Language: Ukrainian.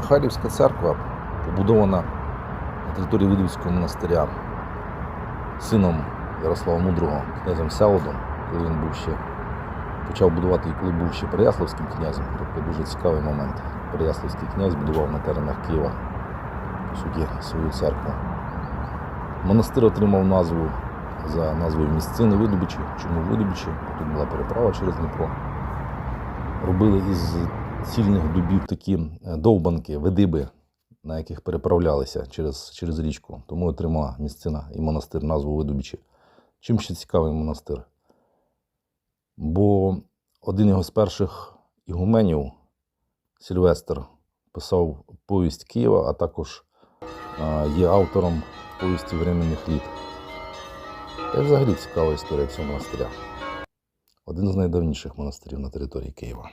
Михайлівська церква побудована на території Видівського монастиря сином Ярослава Мудрого, князем Сяодом, коли він був ще почав будувати і коли був ще Переяславським князем. Тобто дуже цікавий момент. Переяславський князь будував на теренах Києва, по суті, свою церкву. Монастир отримав назву за назвою місцини Видобичі. Чому Видобичі? Тут була переправа через Дніпро. Робили із цільних дубів такі е, довбанки, видиби, на яких переправлялися через, через річку. Тому отримала місцина і монастир назву Видобичі. Чим ще цікавий монастир? Бо один його з перших ігуменів, Сильвестр, писав повість Києва, а також а, є автором повісті временних літ. Й взагалі цікава історія цього монастиря. Один з найдавніших монастирів на території Києва.